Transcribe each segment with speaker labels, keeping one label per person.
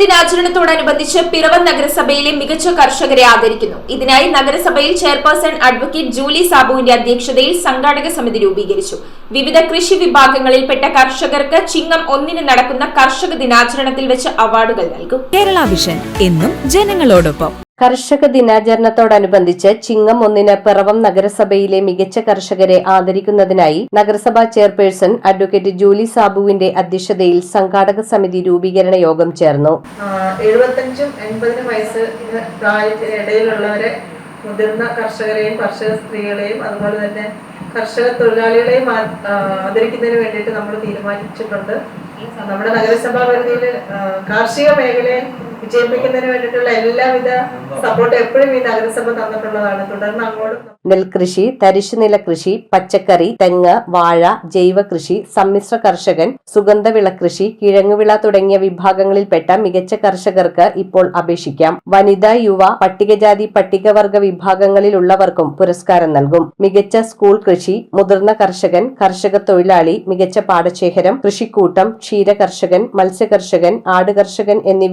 Speaker 1: ദിനാചരണത്തോടനുബന്ധിച്ച് പിറവം നഗരസഭയിലെ മികച്ച കർഷകരെ ആദരിക്കുന്നു. ഇതിനായി നഗരസഭയിൽ ചെയർപേഴ്സൺ അഡ്വക്കേറ്റ് ജൂലി സാബുവിന്റെ അധ്യക്ഷതയിൽ സംഘാടക സമിതി രൂപീകരിച്ചു. വിവിധ കൃഷി വിഭാഗങ്ങളിൽപ്പെട്ട കർഷകർക്ക് ചിങ്ങം ഒന്നിന് നടക്കുന്ന കർഷക ദിനാചരണത്തിൽ വെച്ച് അവാർഡുകൾ നൽകും.
Speaker 2: കേരള വിഷൻ എന്നും ജനങ്ങളോടൊപ്പം.
Speaker 3: കർഷക ദിനാചരണത്തോടനുബന്ധിച്ച് ചിങ്ങം ഒന്നിന് പിറവം നഗരസഭയിലെ മികച്ച കർഷകരെ ആദരിക്കുന്നതിനായി നഗരസഭാ ചെയർപേഴ്സൺ അഡ്വക്കേറ്റ് ജൂലി സാബുവിന്റെ അധ്യക്ഷതയിൽ സംഘാടക സമിതി രൂപീകരണ യോഗം ചേർന്നു.
Speaker 4: എഴുപത്തഞ്ചും എൺപതിനും വയസ്സ് പ്രായത്തിന് ഇടയിലുള്ളവരെ മുതിർന്ന കർഷകരെയും കർഷക സ്ത്രീകളെയും അതുപോലെ തന്നെ കർഷക തൊഴിലാളികളെയും ആദരിക്കുന്നതിന് വേണ്ടിയിട്ട് നമ്മൾ തീരുമാനിച്ചിട്ടുണ്ട്. നമ്മുടെ നഗരസഭാ പരിധിയിൽ കാർഷിക മേഖലയെ വിജയിപ്പിക്കുന്നതിന് വേണ്ടിയിട്ടുള്ള എല്ലാവിധ സപ്പോർട്ട് എപ്പോഴും ഈ നഗരസഭ തന്നിട്ടുള്ളതാണ്. തുടർന്ന് അങ്ങോട്ടും
Speaker 3: നെൽകൃഷി തരിശുനില കൃഷി പച്ചക്കറി തെങ്ങ് വാഴ ജൈവ കൃഷി സമ്മിശ്ര കർഷകൻ സുഗന്ധവിള കൃഷി കിഴങ്ങുവിള തുടങ്ങിയ വിഭാഗങ്ങളിൽപ്പെട്ട മികച്ച കർഷകർക്ക് ഇപ്പോൾ അപേക്ഷിക്കാം. വനിതാ യുവ പട്ടികജാതി പട്ടികവർഗ വിഭാഗങ്ങളിലുള്ളവർക്കും പുരസ്കാരം നൽകും. മികച്ച സ്കൂൾ കൃഷി മുതിർന്ന കർഷകൻ കർഷക തൊഴിലാളി മികച്ച പാടശേഖരം കൃഷിക്കൂട്ടം ക്ഷീര കർഷകൻ മത്സ്യകർഷകൻ ആട് കർഷകൻ എന്നീ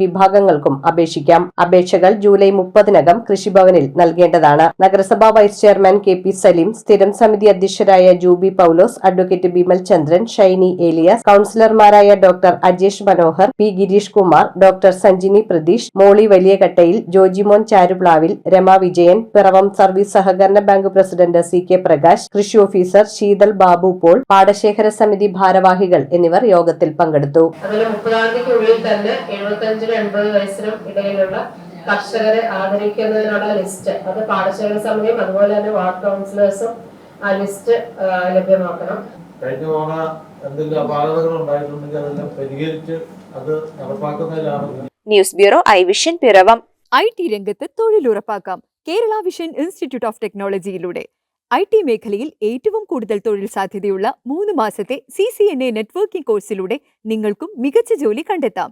Speaker 3: വിഭാഗങ്ങൾക്കും അപേക്ഷിക്കാം. അപേക്ഷകൾ ജൂലൈ മുപ്പതിനകം കൃഷിഭവനിൽ നൽകേണ്ടതാണ്. നഗരസഭാ vice chairman K P Salim സ്ഥിരം സമിതി അധ്യക്ഷരായ Jubi Paulose advocate Bimal Chandran Shiny Elias കൌൺസിലർമാരായ doctor Ajesh Manohar P Girish Kumar doctor Sanjini Pratheesh Molly Valiyakattayil Jojimon Charuplavil Rama Vijayan Piravom service സഹകരണ bank president C K Prakash കൃഷി ഓഫീസർ ശീതൽ ബാബു പോൾ പാടശേഖര സമിതി ഭാരവാഹികൾ എന്നിവർ യോഗത്തിൽ പങ്കെടുത്തു.
Speaker 4: അതുപോലെ മുപ്പതാം തീയതിക്കുള്ളിൽ തന്നെ എഴുപത്തഞ്ചിനും എൺപത് വയസ്സിനും ഇടയിലുള്ള കർഷകരെ ആദരിക്കുന്നതിനുള്ള ലിസ്റ്റ് അത് പാടശേഖര സമയം അതുപോലെ തന്നെ വാർഡ് കൗൺസിലേഴ്സും ആ ലിസ്റ്റ് ലഭ്യമാക്കണം.
Speaker 5: കഴിഞ്ഞ തവണ എന്തെങ്കിലും അപാകതകൾ ഉണ്ടായിട്ടുണ്ടെങ്കിൽ അതെല്ലാം പരിഹരിച്ച് അത് നടപ്പാക്കുന്നതിലാണ്.
Speaker 6: News bureau I vision Piravam.
Speaker 2: I T രംഗത്ത് തൊഴിലുറപ്പാക്കാം കേരള വിഷൻ ഇൻസ്റ്റിറ്റ്യൂട്ട് ഓഫ് ടെക്നോളജിയിലൂടെ. ഐ ടി മേഖലയിൽ ഏറ്റവും കൂടുതൽ തൊഴിൽ സാധ്യതയുള്ള മൂന്ന് മാസത്തെ C C N A networking കോഴ്സിലൂടെ നിങ്ങൾക്കും മികച്ച ജോലി കണ്ടെത്താം.